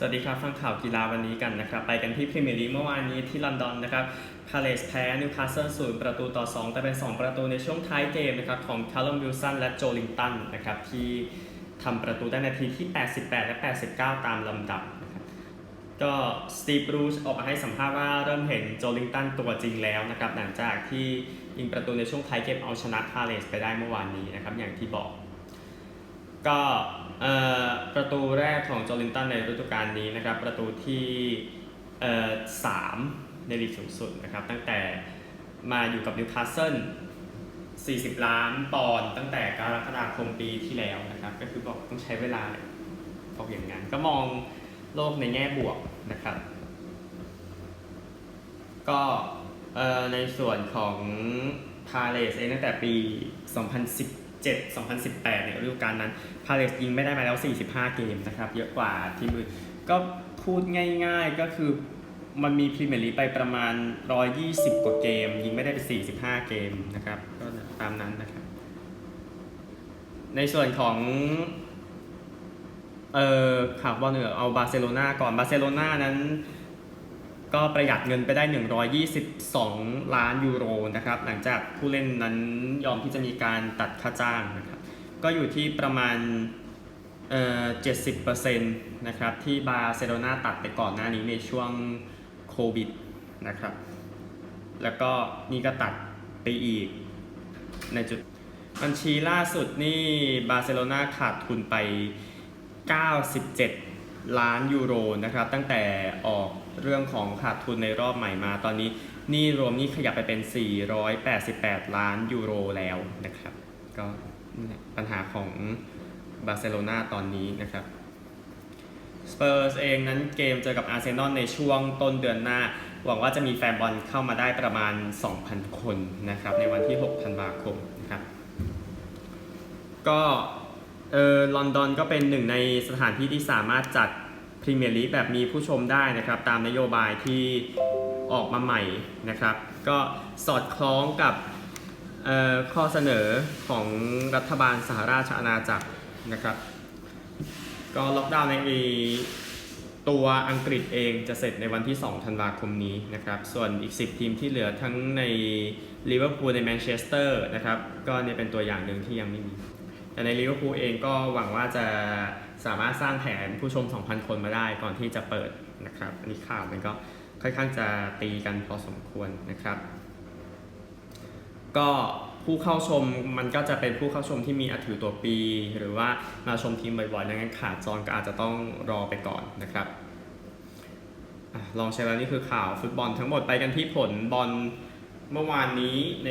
สวัสดีครับ ฟังข่าวกีฬาวันนี้กันนะครับ ไปกันที่พรีเมียร์ลีกเมื่อวานนี้ที่ลอนดอนนะครับพาเลสแพ้นิวคาสเซิลศูนย์ประตูต่อ 2 แต่เป็น 2 ประตูในช่วงท้ายเกมนะครับของคาร์ลอมวิลสันและโจลิงตันนะครับที่ทำประตูได้นาทีที่ 88 และ 89 ตามลำดับนะครับก็สตีฟบรูซออกมาให้สัมภาษณ์ว่าเริ่มเห็นโจลิงตันตัวจริงแล้วนะครับหลังจากที่ยิงประตูในช่วงท้ายเกมเอาชนะพาเลสไปได้เมื่อวานนี้นะครับอย่างที่บอก ก็ประตูแรกของโจลินตันในฤดูกาลนี้นะครับ ประตูที่สามในลีกสูงสุดนะครับ ตั้งแต่มาอยู่กับนิวคาสเซิล40 ล้านปอนด์ตั้งแต่กรกฎาคมปีที่แล้วนะครับ ก็คือบอกต้องใช้เวลาบอกอย่างนั้น ก็มองโลกในแง่บวกนะครับ ก็ในส่วนของพาเลสเองตั้งแต่ปี 2010 2017 2018เนี่ยฤดูกาลนั้นพาเลสยิงไม่ได้มาแล้ว 45 เกมนะครับเยอะกว่าทีมอื่นก็พูดง่ายๆก็คือมันมีพรีเมียร์ลีกไปประมาณ 120 กว่าเกม ยิงไม่ได้ไป 45 เกมนะครับก็ตามนั้นนะครับ ในส่วนของเอ่อข่าวบอลเหนือเอาบาร์เซโลนาก่อนบาร์เซโลนานั้น ก็ประหยัดเงินไปได้ 122 ล้านยูโรนะครับ หลังจากผู้เล่นนั้นยอมที่จะมีการตัดค่าจ้างนะครับ ก็อยู่ที่ประมาณเอ่อ70%นะครับ ที่บาร์เซโลนาตัดไปก่อนหน้านี้ในช่วงโควิดนะครับ แล้วก็นี่ก็ตัดไปอีกในจุดบัญชีล่าสุดนี่บาร์เซโลนาขาดทุนไป 97 ล้านยูโรนะครับตั้งแต่ออกเรื่องของขาดทุนในรอบใหม่มา ตอนนี้นี่รวมนี่ขยับไปเป็น 488 ล้านยูโรแล้วนะครับ ก็นั่นแหละปัญหาของบาร์เซโลนาตอนนี้นะครับสเปอร์สเองนั้นเกมเจอกับอาร์เซนอลในช่วงต้นเดือนหน้า หวังว่าจะมีแฟนบอลเข้ามาได้ประมาณ 2,000 คนนะครับในวันที่ 6 ธันวาคมนะครับก็ เออลอนดอนก็เป็นหนึ่งในสถานที่ที่สามารถจัดพรีเมียร์ลีกแบบมีผู้ชมได้นะครับ ตามนโยบายที่ออกมาใหม่นะครับ ก็สอดคล้องกับข้อเสนอของรัฐบาลสหราชอาณาจักรนะครับ ก็ล็อกดาวน์ในตัวอังกฤษเองจะเสร็จในวันที่ 2 ธันวาคมนี้นะครับ ส่วนอีก 10 ทีมที่เหลือทั้งในลิเวอร์พูลในแมนเชสเตอร์นะครับ ก็เนี่ยเป็นตัวอย่างหนึ่งที่ยังไม่มี แต่ในลิเวอร์พูลเองก็หวังว่าจะสามารถสร้างแผนผู้ชม 2,000 คนมาได้ก่อนที่จะเปิดนะครับอันนี้ข่าวมันก็ค่อนข้างจะตีกันพอสมควรนะครับ ก็ผู้เข้าชมมันก็จะเป็นผู้เข้าชมที่มีอัถือตัวปี หรือว่ามาชมทีมบ่อยๆดังนั้นขาดจรก็อาจจะต้องรอไปก่อนนะครับลองใช้แล้วนี่คือข่าวฟุตบอลทั้งหมดไปกันที่ผลบอล เมื่อวานนี้ใน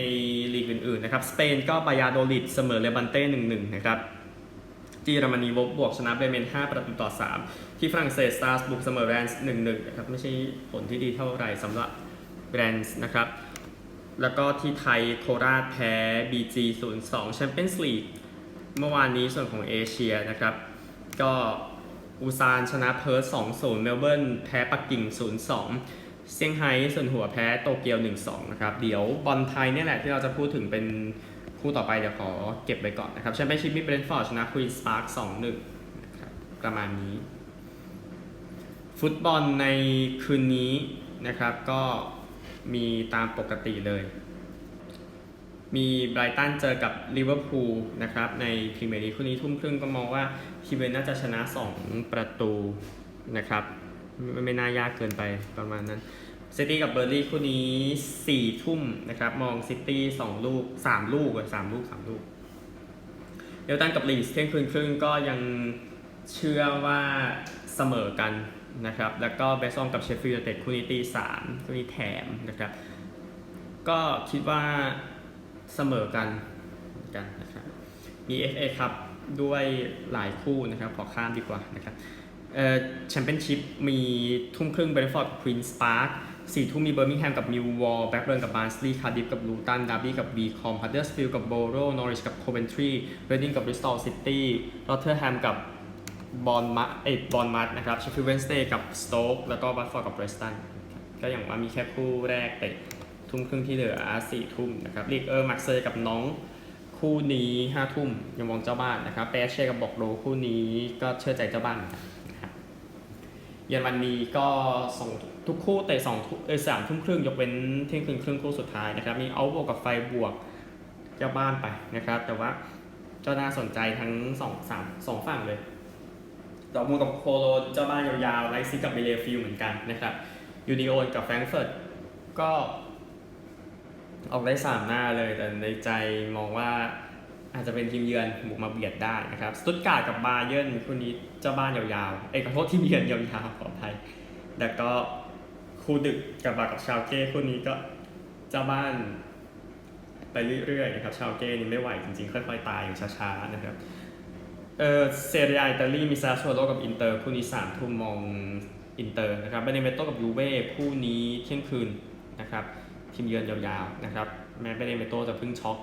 ลีกอื่นๆนะครับ สเปนก็บายาโดลิดเสมอเลบันเต้1-1นะครับที่เยอรมนีวบวกชนะเบเมน 5 ประตูต่อ 3 ที่ฝรั่งเศสสตาร์สบุกเสมอแรนส์1-1นะครับไม่ใช่ผลที่ดีเท่าไหร่สำหรับแรนส์นะครับแล้วก็ที่ไทยโคราชแพ้ BG 0-2แชมเปี้ยนส์ลีกเมื่อวานนี้ส่วนของเอเชียนะครับ ก็อูซานชนะเพิร์ส2-0 เมลเบิร์นแพ้ปักกิ่ง 0-2 เซี่ยงไฮ้ส่วนหัวแพ้โตเกียว 1-2 นะครับ เดี๋ยวบอลไทยเนี่ยแหละที่เราจะพูดถึงเป็นคู่ต่อไปเดี๋ยวขอเก็บไว้ก่อนนะครับแชมเปี้ยนชิพมีเบรนท์ฟอร์ดชนะควีนสปาร์ค2-1นะครับประมาณนี้ ฟุตบอลในคืนนี้นะครับก็มีตามปกติเลย มีไบรตันเจอกับลิเวอร์พูลนะครับในพรีเมียร์ลีกคู่นี้ทุ่มครึ่งก็มองว่าทีมเวนน่าจะชนะ 2 ประตูนะครับ ไม่ไม่น่ายากเกินไปประมาณนั้นซิตี้กับเบอร์ลี่คู่นี้4ทุ่มนะครับ มองซิตี้2ลูก3ลูกอะ3ลูก3ลูกเดลตันกับลีสเที่ยงคืนครึ่งก็ยังเชื่อว่าเสมอกันนะครับ แล้วก็เบสซอมกับเชฟฟิลด์เต็ดคู่นี้ตีสามคู่นี้แถมนะครับ ก็คิดว่าเสมอกันกันนะครับมี FA ครับด้วยหลายคู่นะครับ ขอข้ามดีกว่านะครับ เอ่อแชมเปี้ยนชิพมีทุ่มครึ่งเบรนฟอร์ดกับควีนส์พาร์คสี่ทุ่มมีเบอร์มิงแฮมกับมิววอลแบ็กเบิร์นกับบาร์นสลีย์คาร์ดิฟกับลูตันดาร์บี้กับบีคอมฮัตเดอร์สฟิลด์กับโบโรนอริชกับโคเวนทรีเรดดิ้งกับบริสตอลซิตี้รอตเทอร์แฮมกับบอลมัดเอยบอลมัดนะครับเชฟฟิลด์เวนสเตย์กับสโต๊กแล้วก็บัตฟอร์ดกับเบรสตันก็อย่างว่ามีแค่คู่แรกเตะทุ่มครึ่งที่เหลือสี่ทุ่มนะครับลีกเออร์มักเซย์กับน้องคู่นี้ห้าทุ่มยังมองเจ้าบ้านนะครับเปเช่กับบอกโรคู่นี้ก็เชื่อใจเจ้าบ้านนะครับ เย็นวันนี้ก็สองทุกคู่เตะสองทุ่เออสามทุ่มครึ่งยกเว้นเที่ยงคืนครึ่งคู่สุดท้ายนะครับ มีเอาบวกกับไฟบวกเจ้าบ้านไปนะครับ แต่ว่าก็น่าสนใจทั้งสองสามสองฝั่งเลยดอร์ทมูลกับโคโลเจ้าบ้านยาวๆไลซิกกับเบเลฟิลเหมือนกันนะครับยูนิโอนกับแฟรงก์เฟิร์ตก็ออกได้สามหน้าเลยแต่ในใจมองว่า อาจจะเป็นทีมเยือนบุกมาเบียดได้นะครับสตุตการ์ดกับบาเยิร์นคู่นี้เจ้าบ้านยาวๆ เอ้ยขอโทษทีมเยือนยาวๆขออภัยแล้วก็คู่ดึกกับบากับชาวเก้คู่นี้ก็เจ้าบ้านไปเรื่อยๆนะครับชาวเก้นี่ไม่ไหวจริงๆ ค่อยๆตายอยู่ช้าๆนะครับเออเซเรียอิตาลีมีซาโชโลกับอินเตอร์คู่นี้สามทุ่มมองอินเตอร์นะครับเบเนเมโตกับยูเว่คู่นี้เที่ยงคืนนะครับทีมเยือนยาวๆนะครับแม้เบเนเมโตจะเพิ่งช็อก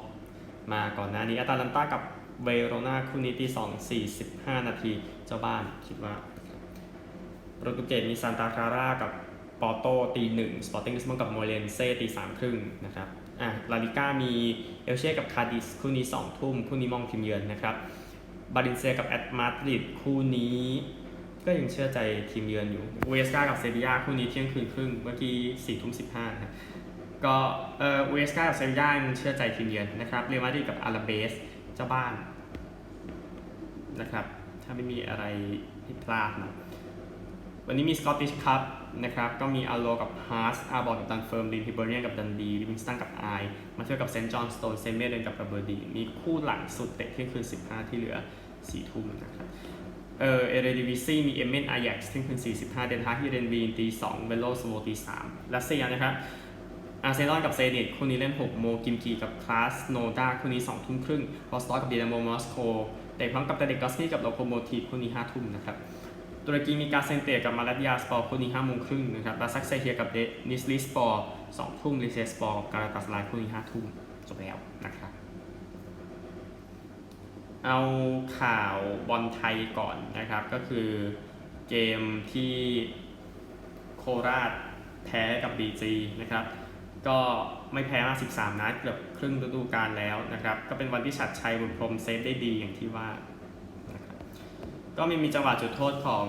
มาก่อนหน้านี้อาตาลันตากับเวโรนาคู่นี้ตีสองสี่สิบห้านาทีเจ้าบ้านคิดว่าโปรตุเกสมีซานตาคาร่ากับปอโตตีหนึ่งสปอร์ติ้งลิสบอนกับโมเรนเซ่ตีสามครึ่งนะครับอะลาลิก้ามีเอลเช่กับคาดิสคู่นี้สองทุ่มคู่นี้มองทีมเยือนนะครับบารินเซียกับแอตมาดริดคู่นี้ก็ยังเชื่อใจทีมเยือนอยู่เวสกากับเซบียาคู่นี้เที่ยงคืนครึ่งเมื่อกี้สี่ทุ่มสิบห้านะครับ ก็เออเวสกากับเซบียายังเชื่อใจทีมเยือนนะครับเรอัลมาดริดกับอาราเบสเจ้าบ้านนะครับถ้าไม่มีอะไรผิดพลาดนะวันนี้มีสกอตติชคัพนะครับก็มีอาโลกับฮาร์สอาร์บอร์กับดันเฟิร์มลินฮิเบอร์เรียนกับดันดีลิวิงสตันกับไอมาเทียกับเซนต์จอห์นสโตนเซเมเดนกับกับเบอร์ดีมีคู่หลังสุดเตะเที่ยงคืน 15 ที่เหลือ 4 ทุ่มนะครับเออเอเรดิวิซีมีเอเมนอายักซ์เที่ยงคืน 45 เดนฮาร์ทีเรนวีนตี2เวโลสโวตี3รัสเซียนะครับ อาร์เซนอลกับเซนิตคู่นี้เล่น 6 โมกิมกีกับคลาสโนดาคู่นี้ 2 ทุ่มครึ่งพอสตอกับดีนาโมมอสโกเตะพร้อมกับเตเด็กกอสนี่กับโลโคโมทีฟคู่นี้ 5 ทุ่มนะครับตุรกีมีการเซนเตียกับมาลาดยาสปอร์คู่นี้5โมงครึ่งนะครับบาซักเซเฮียกับเดนิสลิสปอร์2ทุ่มลิเซสปอร์การาตาสไลคู่นี้5ทุ่มจบแล้วนะครับเอาข่าวบอลไทยก่อนนะครับ ก็คือเกมที่โคราชแพ้กับ BG นะครับ ก็ไม่แพ้มา 13 นัดเกือบครึ่งฤดูกาลแล้วนะครับ ก็เป็นวันที่ชัดชัยบุญพรมเซฟได้ดีอย่างที่ว่า ก็มีมีจังหวะจุดโทษของ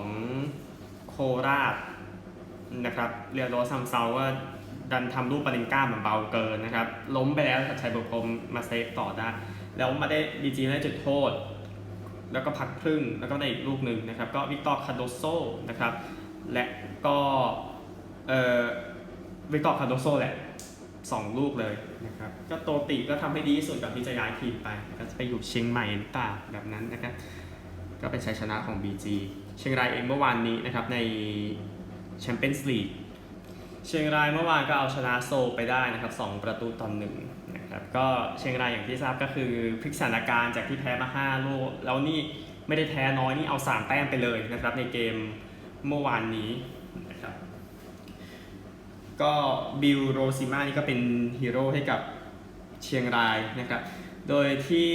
โคราชนะครับ เรียโรซัมเซาว่าดันทำลูกปาลินก้ามันเบาเกินนะครับ ล้มไปแล้วชัดชัยบุญพรมมาเซฟต่อได้ แล้วมาได้ดีจีได้จุดโทษ แล้วก็พักครึ่งแล้วก็ได้อีกลูกหนึ่งนะครับ ก็วิกตอร์คาโดโซนะครับ และก็เอ่อวิกตอร์คาโดโซแหละ สองลูกเลยนะครับก็โตติก็ทำให้ดีที่สุดกับที่จะย้ายทีมไปก็จะไปอยู่เชียงใหม่หรือเปล่าแบบนั้นนะครับก็เป็นชัยชนะของ BG เชียงรายเองเมื่อวานนี้นะครับในแชมเปี้ยนส์ลีกเชียงรายเมื่อวานก็เอาชนะโซไปได้นะครับ2ประตูต่อหนึ่งนะครับก็เชียงรายอย่างที่ทราบก็คือพลิกสถานการณ์จากที่แพ้มา5ลูกแล้วนี่ไม่ได้แพ้น้อยนี่เอา3แต้มไปเลยนะครับในเกมเมื่อวานนี้ ก็บิลโรซิมานี่ก็เป็นฮีโร่ให้กับเชียงรายนะครับ โดยที่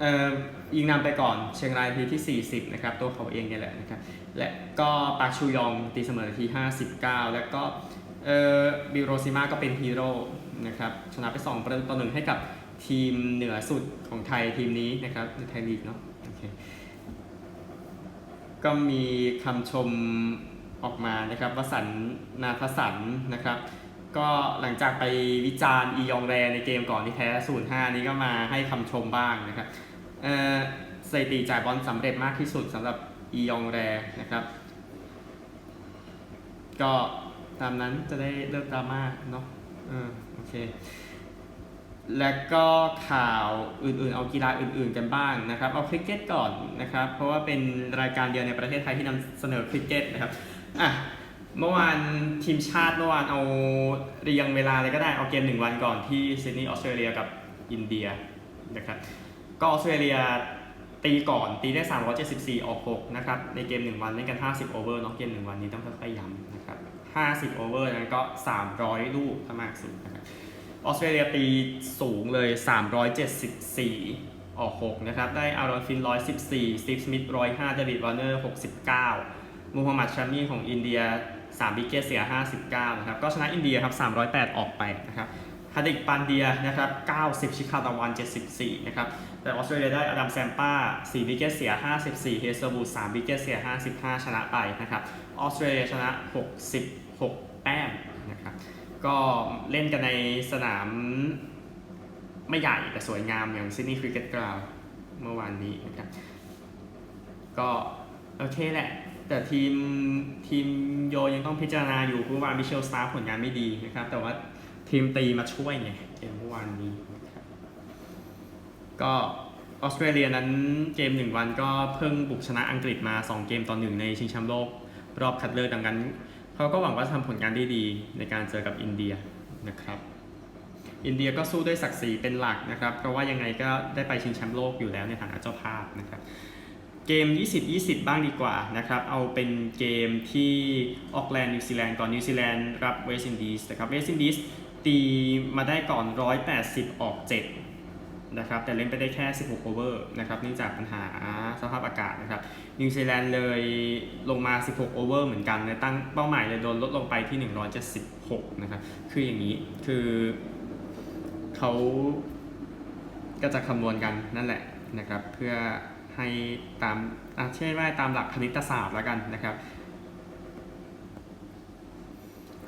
เอ่อยิงนำไปก่อนเชียงรายทีที่ 40 นะครับ ตัวเขาเองเนี่ยแหละนะครับ และก็ปาชูยองตีเสมอที 59 แล้วก็เอ่อบิลโรซิมาก็เป็นฮีโร่นะครับ ชนะไป 2 ประตูต่อหนึ่งให้กับทีมเหนือสุดของไทยทีมนี้นะครับในไทยลีกเนาะก็มีคำชม ออกมานะครับวสันนาทสันนะครับ ก็หลังจากไปวิจารณ์อียองแรในเกมก่อนที่แพ้0-5นี้ก็มาให้คำชมบ้างนะครับเอ่อสถิติจ่ายบอลสำเร็จมากที่สุดสำหรับอียองแรนะครับ ก็ตามนั้นจะได้เลิกดราม่าเนาะออโอเค แล้วก็ข่าวอื่นๆ เอากีฬาอื่นๆกันบ้างนะครับ เอาคริกเก็ตก่อนนะครับ เพราะว่าเป็นรายการเดียวในประเทศไทยที่นำเสนอคริกเก็ตนะครับ อะเมื่อวานทีมชาติเมื่อวานเอาเรียงเวลาเลยก็ได้เอาเกมหนึ่งวันก่อนที่ซิดนีย์ออสเตรเลียกับอินเดียนะครับก็ออสเตรเลียตีก่อนตีได้ 374 ออก 6 นะครับ ในเกม 1 วันเล่นกัน 50 โอเวอร์เนาะเกม 1 วันนี้ต้องค่อยๆย้ำนะครับ 50 โอเวอร์นั้นก็ 300 ลูกถ้ามากสุดนะครับออสเตรเลียตีสูงเลย 374 ออก 6 นะครับ ได้อารอนฟิน 114 สตีฟสมิธ 105เดวิดวอร์เนอร์ 69 มูฮัมหมัดชามีของอินเดีย3วิกเกตเสีย 59นะครับก็ชนะอินเดียครับ308 ออกไปนะครับฮาดิกปันเดียนะครับ90 ชิคาตาวัน 74นะครับแต่ออสเตรเลียได้อดัมแซมป้า4วิกเกตเสีย 54 เฮเซอร์บูด3วิกเกตเสีย 55 ชนะไปนะครับออสเตรเลียชนะ 66 แต้มนะครับก็เล่นกันในสนามไม่ใหญ่แต่สวยงามอย่างซิดนีย์คริกเก็ตกราวเมื่อวานนี้นะครับก็โอเคแหละ แต่ทีมทีมโยยังต้องพิจารณาอยู่เพราะว่ามิเชลสตาร์ผลงานไม่ดีนะครับ แต่ว่าทีมตีมาช่วยไงเกมเมื่อวานนี้นะครับก็ออสเตรเลียนั้นเกมหนึ่งวันก็เพิ่งบุกชนะอังกฤษมา 2 เกมต่อหนึ่งในชิงแชมป์โลก รอบคัดเลือกดังนั้นเขาก็หวังว่าจะทำผลงานได้ดีในการเจอกับอินเดียนะครับอินเดียก็สู้ด้วยศักดิ์ศรีเป็นหลักนะครับ เพราะว่ายังไงก็ได้ไปชิงแชมป์โลกอยู่แล้วในฐานะเจ้าภาพนะครับ เกม 20-20 บ้างดีกว่านะครับ เอาเป็นเกมที่ออกแลนด์นิวซีแลนด์ก่อนนิวซีแลนด์รับเวสต์อินดีสนะครับเวสต์อินดีสตีมาได้ก่อน 180 ออก 7 นะครับ แต่เล่นไปได้แค่ 16 โอเวอร์นะครับเนื่องจากปัญหาสภาพอากาศนะครับนิวซีแลนด์เลยลงมา 16 โอเวอร์เหมือนกันเลยตั้งเป้าหมายเลยโดนลดลงไปที่ 176 นะครับ คืออย่างนี้คือเขาก็จะคำนวณกันนั่นแหละนะครับเพื่อ ให้ตามเช่นว่าตามหลักคณิตศาสตร์แล้วกันนะครับ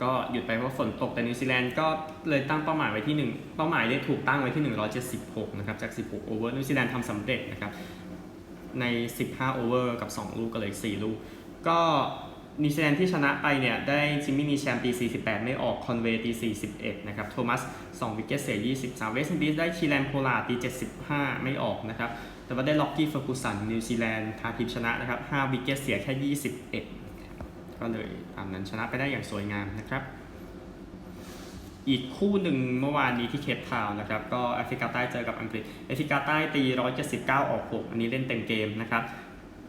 ก็หยุดไปเพราะฝนตกแต่นิวซีแลนด์ก็เลยตั้งเป้าหมายไว้ที่ 1 เป้าหมายได้ถูกตั้งไว้ที่ 176 นะครับ จาก 16 โอเวอร์นิวซีแลนด์ทำสำเร็จนะครับ ใน 15 โอเวอร์กับ 2 ลูกก็เลย4ลูก ก็ นิวซีแลนด์ที่ชนะไปเนี่ยได้จิมมี่นีแชมป์ตี48 ไม่ออก คอนเวย์ตี 41 นะครับ โทมัส 2 วิกเกตเสีย 23 เวสต์อินดีสได้คีแลนโพลาตี 75 ไม่ออกนะครับ แต่ว่าได้ล็อกกี้เฟอร์กูสันนิวซีแลนด์พาทีมชนะนะครับ 5 วิกเกตเสียแค่ 21 ก็เลยตามนั้นชนะไปได้อย่างสวยงามนะครับอีกคู่หนึ่งเมื่อวานนี้ที่เคปทาวน์นะครับ ก็แอฟริกาใต้เจอกับอังกฤษแอฟริกาใต้ตี 179 ออก 6 อันนี้เล่นเต็มเกมนะครับ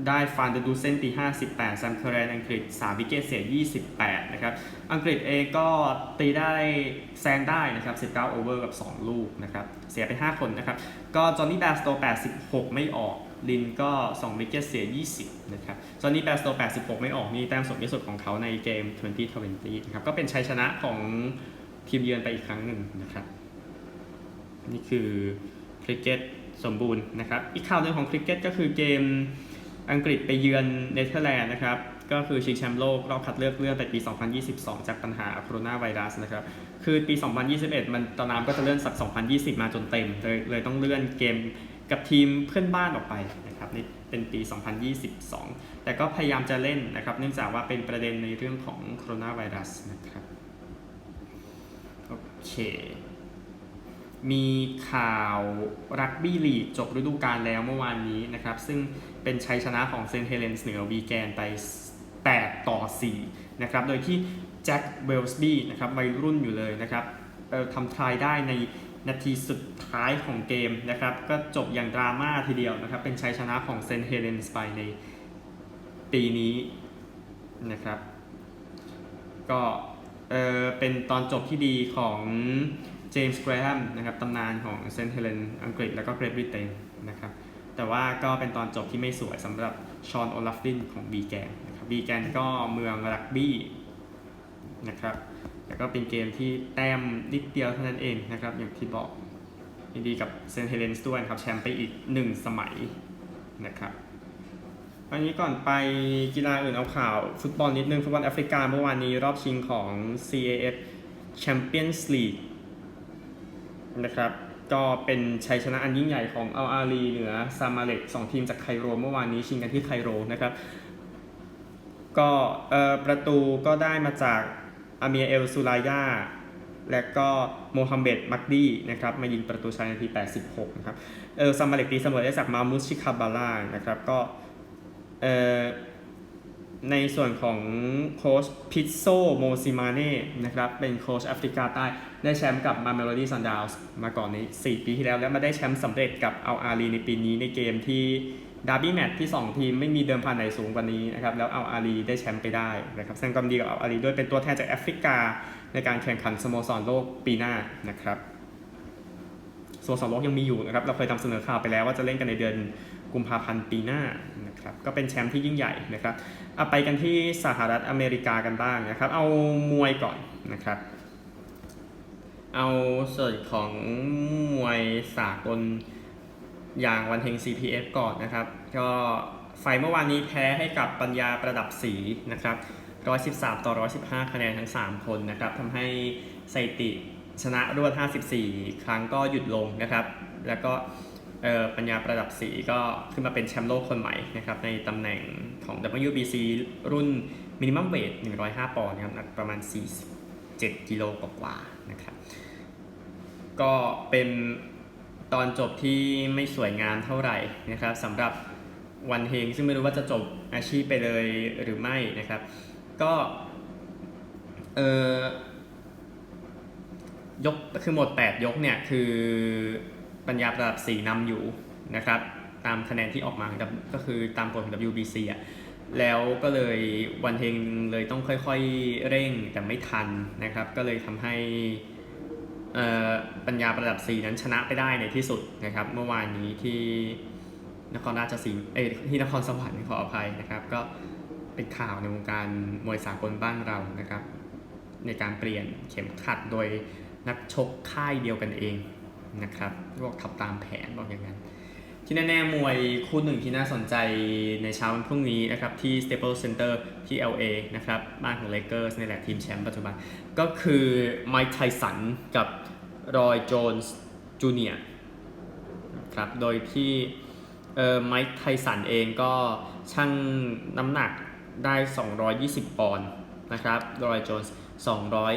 ได้ฟานเดดูเซนตี58แซมเคอร์แรนอังกฤษ3วิกเกตเสีย 28 นะครับ อังกฤษเองก็ตีได้แซงได้นะครับ 19 โอเวอร์กับ 2 ลูกนะครับ เสียไป 5 คนนะครับ ก็จอห์นนี่แบสโต86 ไม่ออก ลินก็ 2 วิกเกตเสีย 20 นะครับ จอห์นนี่แบสโต86 ไม่ออกนี่แต้มสูงที่สุดของเขาในเกม 2020 นะครับ ก็เป็นชัยชนะของทีมเยือนไปอีกครั้งหนึ่งนะครับ นี่คือคริกเก็ตสมบูรณ์นะครับ อีกข่าวหนึ่งของคริกเก็ตก็คือเกม อังกฤษไปเยือนเนเธอร์แลนด์นะครับ ก็คือชิงแชมป์โลกรอบคัดเลือกเลื่อนไปปี 2022 จากปัญหาโคโรนาไวรัสนะครับ คือปี 2021 มันตอนน้ำก็จะเลื่อนสัก 2020 มาจนเต็ม เลยเลยต้องเลื่อนเกมกับทีมเพื่อนบ้านออกไปนะครับนี่เป็นปี 2022 แต่ก็พยายามจะเล่นนะครับ เนื่องจากว่าเป็นประเด็นในเรื่องของโคโรนาไวรัสนะครับโอเคมีข่าวรักบี้ลีกจบฤดูกาลแล้วเมื่อวานนี้นะครับ ซึ่ง เป็นชัยชนะของเซนเฮเลนส์เหนือวีแกนไป 8 ต่อ 4 นะครับ โดยที่แจ็คเวลส์บี้นะครับวัยรุ่นอยู่เลยนะครับเอ่อทำทรายได้ในนาทีสุดท้ายของเกมนะครับ ก็จบอย่างดราม่าทีเดียวนะครับ เป็นชัยชนะของเซนเฮเลนส์ไปในปีนี้นะครับ ก็เออเป็นตอนจบที่ดีของเจมส์แกรแฮมนะครับตำนานของเซนเฮเลนอังกฤษแล้วก็เกรทบริเตนนะครับ แต่ว่าก็เป็นตอนจบที่ไม่สวยสำหรับชอนโอลาฟลินของบีแกนนะครับบีแกนก็เมืองรักบี้นะครับแต่ก็เป็นเกมที่แต้มนิดเดียวเท่านั้นเองนะครับอย่างที่บอกยินดีกับเซนเฮเลนส์ด้วยครับแชมป์ไปอีก 1 สมัยนะครับวันนี้ก่อนไปกีฬาอื่นเอาข่าวฟุตบอลนิดนึงฟุตบอลแอฟริกาเมื่อวานนี้รอบชิงของ CAF Champions League นะครับ ก็เป็นชัยชนะอันยิ่งใหญ่ของอัลอาลีเหนือซามาเลกสองทีมจากไคโรเมื่อวานนี้ชิงกันที่ไคโรนะครับก็เอ่อประตูก็ได้มาจากอาเมียเอลซูลายาและก็โมฮัมเหม็ดมักดีนะครับมายิงประตูชัยนาที 86 นะครับเออซามาเลกตีเสมอได้จากมามุสชิคาบาล่านะครับก็เออ ในส่วนของโค้ชพิซโซโมซิมาเน่นะครับเป็นโค้ชแอฟริกาใต้ได้แชมป์กับมาเมโลดี้ซันดาวส์มาก่อนใน 4 ปีที่แล้ว แล้วมาได้แชมป์สำเร็จกับอัลอาลีในปีนี้ในเกมที่ดาร์บี้แมตช์ที่ 2 ทีมไม่มีเดิมพันไหนสูงกว่านี้นะครับแล้วอัลอาลีได้แชมป์ไปได้นะครับแสดงความดีกับอัลอาลีด้วยเป็นตัวแทนจากแอฟริกาในการแข่งขันสโมสรโลกปีหน้านะครับสโมสรโลกยังมีอยู่นะครับเราเคยนำเสนอข่าวไปแล้วว่าจะเล่นกันในเดือน กุมภาพันธ์ปีหน้านะครับก็เป็นแชมป์ที่ยิ่งใหญ่นะครับเอาไปกันที่สหรัฐอเมริกากันบ้างนะครับ เอามวยก่อนนะครับ เอาส่วนของมวยสากลอย่างวันเฮง CPF ก่อนนะครับ ก็ไฟเมื่อวานนี้แพ้ให้กับปัญญาประดับสีนะครับ113 ต่อ 115 คะแนนทั้ง 3 คนนะครับทำให้สถิติชนะรวด 54 ครั้งก็หยุดลงนะครับ แล้วก็ ปัญญาประดับสีก็ขึ้นมาเป็นแชมป์โลกคนใหม่นะครับในตำแหน่งของ WBC รุ่นมินิมัมเวท105 ปอนด์นะครับหนักประมาณ 47 กิโลกว่าๆนะครับก็เป็นตอนจบที่ไม่สวยงามเท่าไหร่นะครับสำหรับวันเฮงซึ่งไม่รู้ว่าจะจบอาชีพไปเลยหรือไม่นะครับ ก็เออยกคือหมด 8 ยกเนี่ยคือ ปัญญาประดับสีนำอยู่นะครับตามคะแนนที่ออกมาก็คือตามกฎของ WBC อะแล้วก็เลยวันเฮงเลยต้องค่อยๆเร่งแต่ไม่ทันนะครับ ก็เลยทำให้ปัญญาประดับสีนั้นชนะไปได้ในที่สุดนะครับ เมื่อวานนี้ที่นครราชสีเอที่นครสวรรค์ขออภัยนะครับ ก็เป็นข่าวในวงการมวยสากลบ้านเรานะครับ ในการเปลี่ยนเข็มขัดโดยนักชกค่ายเดียวกันเอง นะครับบอกทำตามแผนบอกอย่างนั้น ที่แน่ๆมวยคู่หนึ่งที่น่าสนใจในเช้าวันพรุ่งนี้นะครับที่ Staples Center ที่ LA นะครับบ้านของ Lakers นี่แหละทีมแชมป์ปัจจุบัน ก็คือไมค์ไทสันกับรอยโจนส์จูเนียร์ครับโดยที่เอ่อไมค์ไทสันเองก็ชั่งน้ำหนักได้ 220 ปอนด์นะครับรอยโจนส์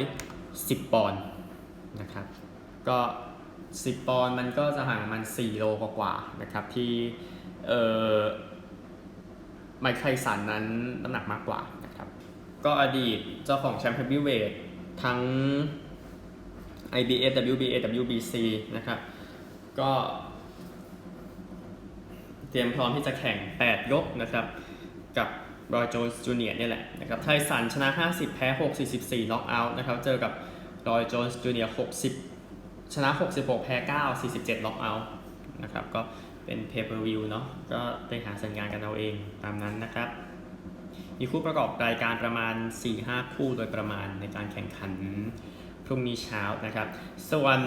210 ปอนด์นะครับก็ 10 ปอนด์มันก็จะห่างมัน 4 โลกว่าๆนะครับที่เอ่อไมค์ไทสันนั้นน้ำหนักมากกว่านะครับก็อดีตเจ้าของแชมป์เฮฟวีเวททั้ง IBF WBA WBC นะครับก็เตรียมพร้อมที่จะแข่ง 8 ยกนะครับกับรอยโจนส์จูเนียร์นี่แหละนะครับไทสันชนะ 50 แพ้ 6 44 น็อกเอาท์นะครับเจอกับรอยโจนส์จูเนียร์60 ชนะ 66 แพ้ 9 47น็อกเอาท์นะครับ ก็เป็น pay per view เนาะ ก็ไปหาสัญญาณกันเอาเองตามนั้นนะครับ มีคู่ประกอบรายการประมาณ 4-5 คู่โดยประมาณในการแข่งขันพรุ่งนี้เช้านะครับ ส่วน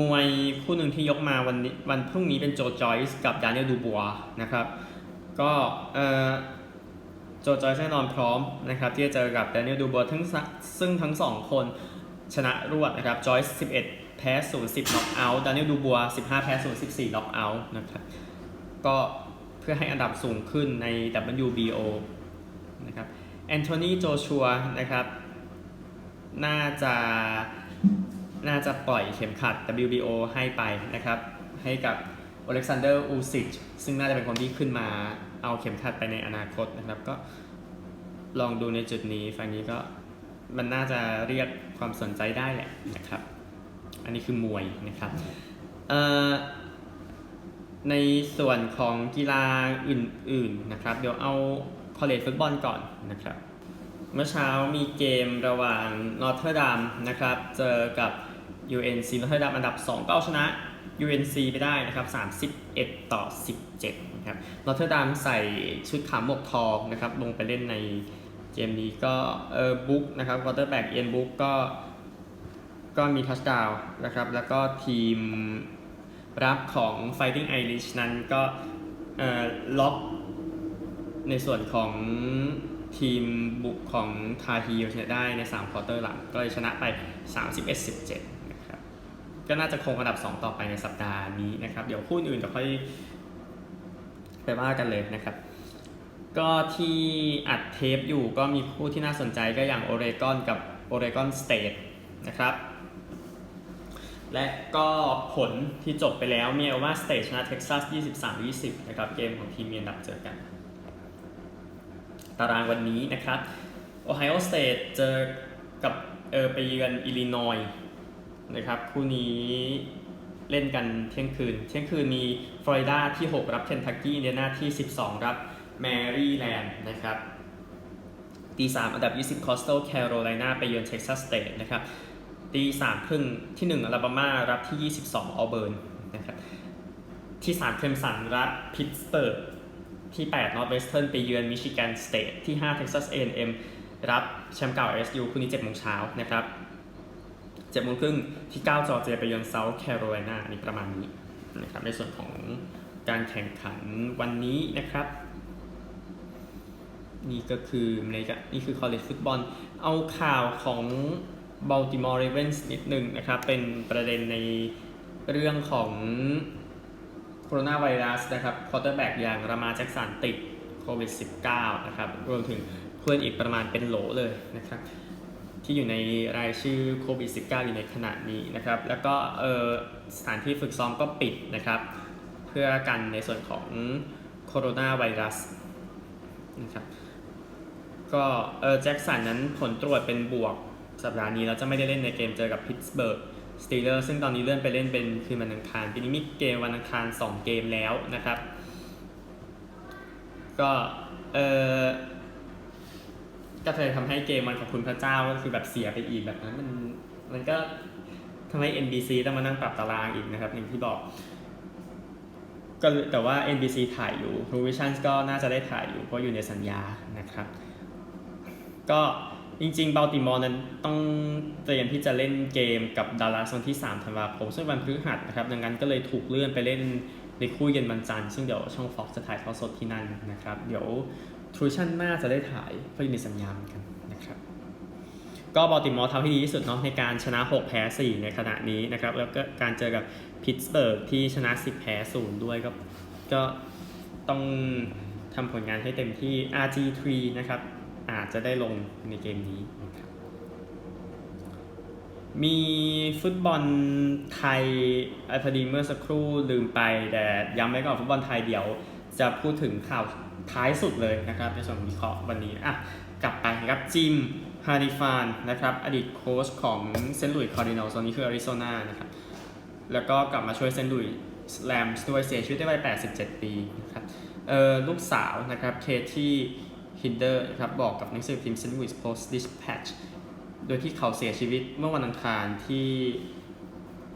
มวยคู่หนึ่งที่ยกมาวันนี้วันพรุ่งนี้เป็นโจจอยส์กับดานิเอลดูบัวนะครับ ก็เอ่อโจจอยส์แน่นอนพร้อมนะครับที่จะเจอกับดานิเอลดูบัวทั้งซึ่งทั้งสองคน ชนะรวดนะครับจอยส์11 แพ้0 10น็อกเอาท์ดานิเอลดูบัว 15 แพ้0 14น็อกเอาท์นะครับก็เพื่อให้อันดับสูงขึ้นใน WBO นะครับแอนโทนีโจชัวนะครับน่าจะน่าจะปล่อยเข็มขัด WBO ให้ไปนะครับ ให้กับอเล็กซานเดอร์อูซิชซึ่งน่าจะเป็นคนที่ขึ้นมาเอาเข็มขัดไปในอนาคตนะครับ ก็ลองดูในจุดนี้ไฟล์นี้ก็ มันน่าจะเรียกความสนใจได้แหละนะครับ อันนี้คือมวยนะครับเอ่อในส่วนของกีฬาอื่นๆนะครับ เดี๋ยวเอาคอลเลจฟุตบอลก่อนนะครับ เมื่อเช้ามีเกมระหว่างนอร์เทอร์ดัมนะครับ เจอกับ UNC นอร์เทอร์ดัมอันดับ 2 ก็เอาชนะ UNC ไปได้นะครับ 31 ต่อ 17 นะครับนอร์เทอร์ดัมใส่ชุดขาวหมวกทองนะครับ ลงไปเล่นใน เกมนี้ก็เออบุ๊กนะครับวอเตอร์แบ็กเอ็นบุ๊กก็ก็มีทัชดาวนะครับ แล้วก็ทีมรับของ Fighting Irish นั้นก็เออล็อกในส่วนของทีมบุกของทาฮีเนี่ยได้ใน3ควอเตอร์หลัง ก็เลยชนะไป 31-17 นะครับ ก็น่าจะคงอันดับ 2 ต่อไปในสัปดาห์นี้นะครับ เดี๋ยวคู่อื่นเดี๋ยวค่อยไปว่ากันเลยนะครับ ก็ที่อัดเทปอยู่ก็มีคู่ที่น่าสนใจก็อย่างโอเรกอนกับโอเรกอนสเตทนะครับ และก็ผลที่จบไปแล้วมีเอาว่าสเตทชนะเท็กซัส 23-20 นะครับ เกมของทีมมีอันดับเจอกัน ตารางวันนี้นะครับโอไฮโอสเตทเจอกับเออไปเยือนอิลลินอยส์นะครับ คู่นี้เล่นกันเที่ยงคืน เที่ยงคืนมีฟลอริดาที่ 6 รับเคนทักกี้เดนนาที่ 12 รับ แมรี่แลนด์นะครับตี3อันดับ 20คอสโตแคโรไลนาไปเยือนเท็กซัสสเตทนะครับตีสามครึ่งที่1อลาบามารับที่ 22ออเบิร์นนะครับที่3เคลมสันรับพิตสเบิร์กที่8นอร์ทเวสเทิร์นไปเยือนมิชิแกนสเตทที่ 5 Texas A&M รับแชมป์เก่า SU คู่นี้7โมงเช้านะครับเจ็ดโมงครึ่งที่เก้าจอร์เจียไปเยือนเซาท์แคโรไลนานี่ประมาณนี้นะครับในส่วนของการแข่งขันวันนี้นะครับ นี่ก็คือในกะนี่คือ college football เอาข่าวของ Baltimore Ravens นิดหนึ่งนะครับ เป็นประเด็นในเรื่องของโคโรนาไวรัสนะครับควอเตอร์แบ็กอย่างรามาแจ็กสันติดโควิด -19 นะครับ รวมถึงเพื่อนอีกประมาณเป็นโหลเลยนะครับ ที่อยู่ในรายชื่อโควิด -19 อยู่ในขณะนี้นะครับ แล้วก็เออสถานที่ฝึกซ้อมก็ปิดนะครับ เพื่อกันในส่วนของโคโรนาไวรัสนะครับ ก็เออแจ็คสันนั้นผลตรวจเป็นบวกสัปดาห์นี้แล้วจะไม่ได้เล่นในเกมเจอกับพิตสเบิร์กสตีเลอร์ซึ่งตอนนี้เลื่อนไปเล่นเป็นคืนวันอังคารปีนี้มีเกมวันอังคาร 2 เกมแล้วนะครับ ก็เออก็เลยทำให้เกมวันขอบคุณพระเจ้าก็คือแบบเสียไปอีกแบบนั้นมันมันก็ทำให้ NBC ต้องมานั่งปรับตารางอีกนะครับอย่างที่บอกก็แต่ว่า NBC ถ่ายอยู่ True Vision ก็น่าจะได้ถ่ายอยู่เพราะอยู่ในสัญญานะครับ ก็จริงๆบัลติมอร์นั้นต้องเตรียมที่จะเล่นเกมกับดัลลัสวันที่3ธันวาคมซึ่งวันพฤหัสนะครับ ดังนั้นก็เลยถูกเลื่อนไปเล่นในคู่เย็นวันจันทร์ซึ่งเดี๋ยวช่อง Fox จะถ่ายทอดสดที่นั่นนะครับ เดี๋ยว True Vision น่าจะได้ถ่ายเพราะอยู่ในสัญญาเหมือนกันนะครับ ก็บัลติมอร์ทำให้ดีที่สุดเนาะในการชนะ 6 แพ้ 4 ในขณะนี้นะครับ แล้วก็การเจอกับพิตสเบิร์กที่ชนะ 10 แพ้ 0 ด้วยก็ก็ต้องทำผลงานให้เต็มที่ RG3 นะครับ อาจจะได้ลงในเกมนี้นะครับมีฟุตบอลไทยเอ่อพอดีเมื่อสักครู่ลืมไป แต่ย้ำไว้ก่อนฟุตบอลไทยเดี๋ยว จะพูดถึงข่าวท้ายสุดเลยนะครับในส่วนของวิเคราะห์วันนี้อะกลับไปนะครับจิมฮาริฟานนะครับอดีตโค้ชของเซนต์หลุยส์คาร์ดินัลตอนนี้คืออาริโซนานะครับแล้วก็กลับมาช่วยเซนต์หลุยส์แลมส์ด้วยเสียชีวิตได้วัย 87 ปีนะครับเอ่อลูกสาวนะครับเคที่ ฮินเดอร์นะครับบอกกับหนังสือพิมพ์ St. Louis Post Dispatch โดยที่เขาเสียชีวิตเมื่อวันอังคารที่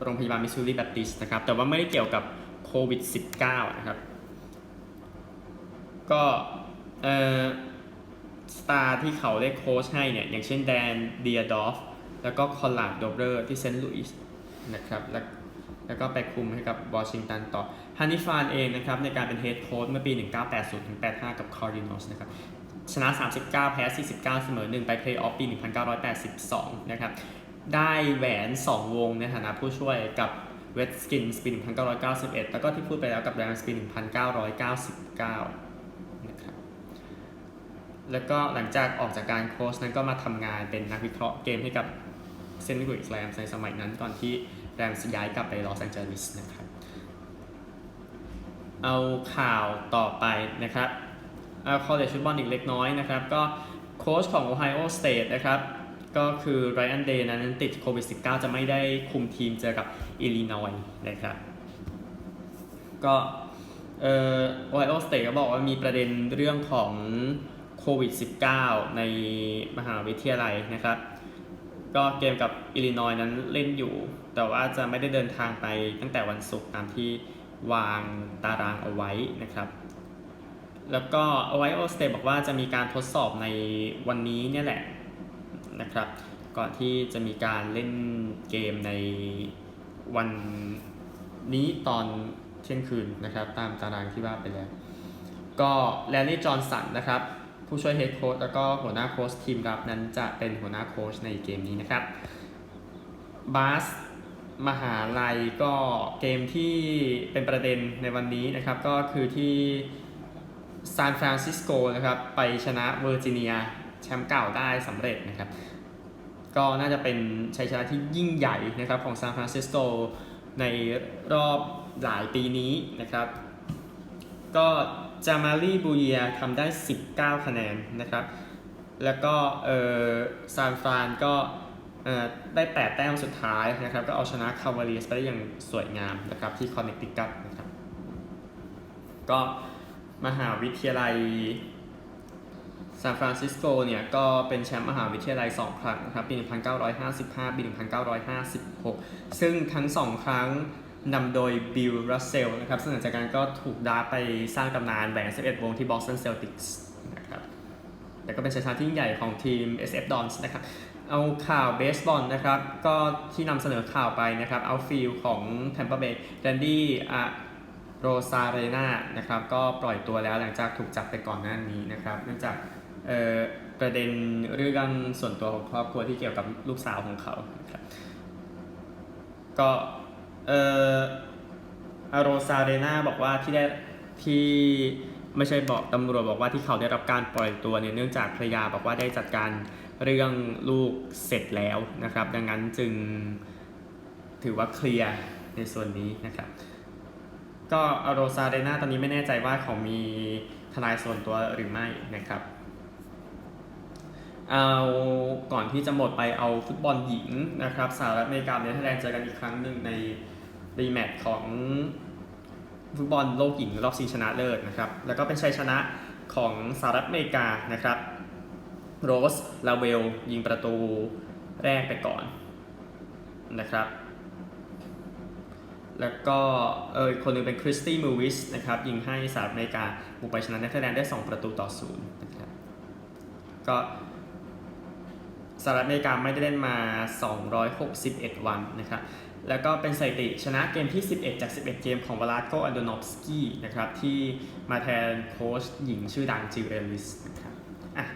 โรงพยาบาลมิสซูรีแบปติสนะครับ แต่ว่าไม่ได้เกี่ยวกับโควิด -19 นะครับ ก็เอ่อสตาร์ที่เขาได้โค้ชให้เนี่ย อย่างเช่นแดนเดียดอฟแล้วก็คอลลาดโดเบอร์ที่เซนต์ลุยส์นะครับแล้วแล้วก็ไปคุมให้กับวอชิงตันต่อฮันนิฟานเองนะครับในการเป็นเฮดโค้ชเมื่อปี 1980ถึง85 กับคอร์ดินสนะครับ ชนะ 39 แพ้ 49 เสมอ1ไปเพลย์ออฟปี 1982 นะครับ ได้แหวน 2 วงในฐานะผู้ช่วยกับเวสต์สกินสปี1991 แล้วก็ที่พูดไปแล้วกับแรมสปี1999 นะครับ แล้วก็หลังจากออกจากการโค้ชนั้นก็มาทำงานเป็นนักวิเคราะห์เกมให้กับเซนต์หลุยส์แรมในสมัยนั้นตอนที่แรมย้ายกลับไปลอสแองเจลิสนะครับ เอาข่าวต่อไปนะครับ คอลเลจฟุตบอลอีกเล็กน้อยนะครับ ก็โค้ชของ Ohio State นะครับก็คือไรอันเดย์นั้นติดโควิด -19 จะไม่ได้คุมทีมเจอกับอิลลินอยนะครับ ก็เอ่อ Ohio State ก็บอกว่ามีประเด็นเรื่องของโควิด -19 ในมหาวิทยาลัยนะครับ ก็เกมกับอิลลินอยนั้นเล่นอยู่ แต่ว่าจะไม่ได้เดินทางไปตั้งแต่วันศุกร์ตามที่วางตารางเอาไว้นะครับ แล้วก็ Ohio State บอกว่าจะมีการทดสอบในวันนี้เนี่ยแหละนะครับ ก่อนที่จะมีการเล่นเกมในวันนี้ตอนเที่ยงคืนนะครับ ตามตารางที่ว่าไปแล้ว ก็แลนนี่จอห์นสันนะครับ ผู้ช่วยเฮดโค้ชแล้วก็หัวหน้าโค้ชทีมรับนั้นจะเป็นหัวหน้าโค้ชในเกมนี้นะครับบาสมหาลัยก็เกมที่เป็นประเด็นในวันนี้นะครับ ก็คือที่ ซานฟรานซิสโกนะครับไปชนะเวอร์จิเนียแชมป์เก่าได้สำเร็จนะครับ ก็น่าจะเป็นชัยชนะที่ยิ่งใหญ่นะครับของซานฟรานซิสโกในรอบหลายปีนี้นะครับ ก็จามารีบูเยียทำได้ 19 คะแนนนะครับ แล้วก็เออซานฟรานก็เออได้ 8 แต้มสุดท้ายนะครับ ก็เอาชนะคาวาเลียสไปได้อย่างสวยงามนะครับที่คอนเนคติคัตนะครับ ก็ มหาวิทยาลัยซานฟรานซิสโกเนี่ยก็เป็นแชมป์มหาวิทยาลัย 2 ครั้งนะครับปี 1955 ปี 1956 ซึ่งทั้ง 2 ครั้งนำโดยบิลรัสเซลนะครับซึ่งหลังจากนั้นก็ถูกดาไปสร้างตำนานแหวน11 วงที่บอสตันเซลติกส์นะครับแต่ก็เป็นชัยชนะที่ยิ่งใหญ่ของทีม SF Dons นะครับเอาข่าวเบสบอลนะครับ ก็ที่นำเสนอข่าวไปนะครับเอาฟิลของ Tampa Bay Randy อะ โรซาเรนานะครับก็ปล่อยตัวแล้วหลังจากถูกจับไปก่อนหน้านี้นะครับเนื่องจากเอ่อประเด็นเรื่องส่วนตัวของครอบครัวที่เกี่ยวกับลูกสาวของเขาครับก็เอ่ออาโรซาเรนาบอกว่าที่ได้ที่ไม่ใช่บอกตำรวจบอกว่าที่เขาได้รับการปล่อยตัวเนี่ยเนื่องจากภรรยาบอกว่าได้จัดการเรื่องลูกเสร็จแล้วนะครับ ดังนั้นจึงถือว่าเคลียร์ในส่วนนี้นะครับ ก็อาโรซาเรนาตอนนี้ไม่แน่ใจว่าเขามีทนายส่วนตัวหรือไม่นะครับ เอาก่อนที่จะหมดไปเอาฟุตบอลหญิงนะครับสหรัฐอเมริกาเนเธอร์แลนด์เจอกันอีกครั้งหนึ่งในรีแมตช์ของฟุตบอลโลกหญิงรอบชิงชนะเลิศนะครับ แล้วก็เป็นชัยชนะของสหรัฐอเมริกานะครับ โรสลาเวลยิงประตูแรกไปก่อนนะครับ แล้วก็เออคนหนึงเป็นคริสตี้มูวิสนะครับยิงให้สหรัฐอเมริกาบุกไปชนะเนเธอร์แลนด์ได้ 2 ประตูต่อศูนย์นะครับก็สหรัฐอเมริกาไม่ได้เล่นมา 261 วันนะครับแล้วก็เป็นสถิติชนะเกมที่ 11 จาก 11 เกมของวลาดโกอันโดนอฟสกี้นะครับที่มาแทนโค้ชหญิงชื่อดังจิลเอลิสนะครับอะ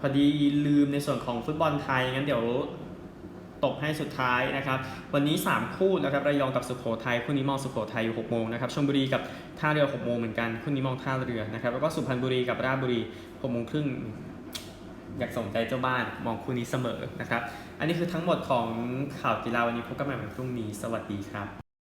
พอดีลืมในส่วนของฟุตบอลไทย งั้นเดี๋ยว ตกให้สุดท้ายนะครับ วันนี้ 3 คู่นะครับระยองกับสุโขทัยคู่นี้มองสุโขทัยอยู่6โมงนะครับชลบุรีกับท่าเรือ6โมงเหมือนกันคู่นี้มองท่าเรือนะครับแล้วก็สุพรรณบุรีกับราชบุรี6โมงครึ่งอยากส่งใจเจ้าบ้านมองคู่นี้เสมอนะครับ อันนี้คือทั้งหมดของข่าวกีฬาวันนี้พบกันใหม่วันพรุ่งนี้ สวัสดีครับ